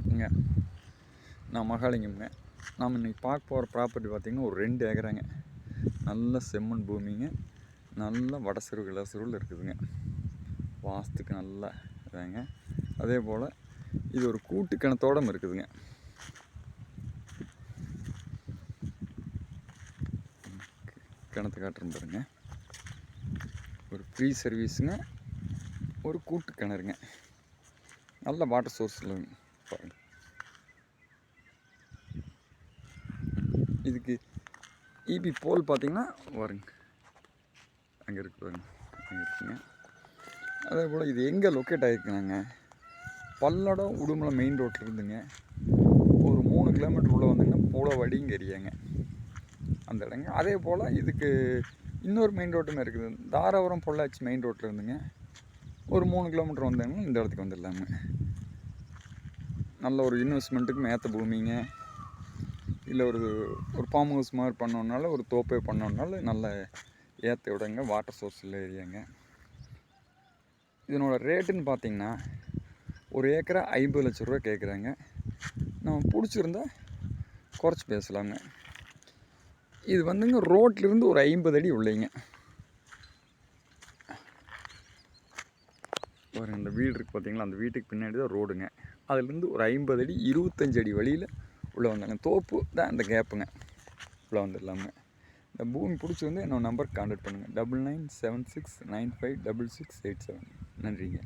வணக்கங்க நான் மகாலிங்கம்ங்க. நாம் இன்றைக்கி பார்க்க போகிற ப்ராப்பர்ட்டி பார்த்திங்கன்னா ஒரு ரெண்டு ஏக்கராங்க. நல்ல செம்மண் பூமிங்க. நல்ல வடசிறு இளசிறுவில் இருக்குதுங்க. வாஸ்துக்கு நல்ல இதாங்க. அதே போல் இது ஒரு கூட்டு கிணத்தோடம் இருக்குதுங்க. கிணத்து காட்டுறேன் பாருங்க. ஒரு ஃப்ரீ சர்வீஸுங்க ஒரு கூட்டு கிணறுங்க. நல்ல வாட்டர் சோர்ஸில் பாருங்க. இதுக்கு இபி போல் பார்த்தீங்கன்னா வருங்க அங்கே இருக்கு பாருங்க. அங்கே இருக்குங்க. அதே போல் இது எங்கே லொக்கேட் ஆகிருக்குனாங்க பல்லடம் உடுமலை மெயின் ரோட்டில் இருந்துங்க. ஒரு மூணு கிலோமீட்டர் உள்ளே வந்தீங்கன்னா புலவடிங்க ஏரியாங்க. அந்த இடங்க. அதே போல் இதுக்கு இன்னொரு மெயின் ரோட்டுமே இருக்குது. தாராபுரம் பொள்ளாச்சி மெயின் ரோட்டில் இருந்துங்க. ஒரு மூணு கிலோமீட்டர் வந்தாங்கன்னா இந்த இடத்துக்கு வந்துடலாங்க. நல்ல ஒரு இன்வெஸ்ட்மெண்ட்டுக்கு மேற்ற பூமிங்க. இல்லை ஒரு ஒரு ஃபார்ம் ஹவுஸ் மாதிரி பண்ணோன்னால ஒரு தோப்பே பண்ணோன்னால நல்ல ஏற்ற விடங்க வாட்டர் சோர்ஸ் இல்லை ஏரியாங்க. இதனோட ரேட்டுன்னு பார்த்தீங்கன்னா ஒரு ஏக்கரா ஐம்பது லட்ச ரூபா கேட்குறாங்க நம்ம பிடிச்சிருந்தா குறைச்சி பேசலாங்க. இது வந்துங்க ரோட்லேருந்து ஒரு ஐம்பது அடி உள்ளேங்க. பாருங்க இந்த வீடு இருக்குது பார்த்தீங்களா அந்த வீட்டுக்கு பின்னாடி தான் ரோடுங்க. அதுலேருந்து ஒரு ஐம்பது அடி இருபத்தஞ்சு அடி வழியில் உள்ளே வந்தாங்க. தோப்பு தான் அந்த கேப்புங்க உள்ளே வந்துடலாங்க இந்த பூமி பிடிச்சி வந்து என்னோட நம்பருக்கு கான்டாக்ட் பண்ணுங்கள் double nine seven six nine five double six eight seven நன்றிங்க.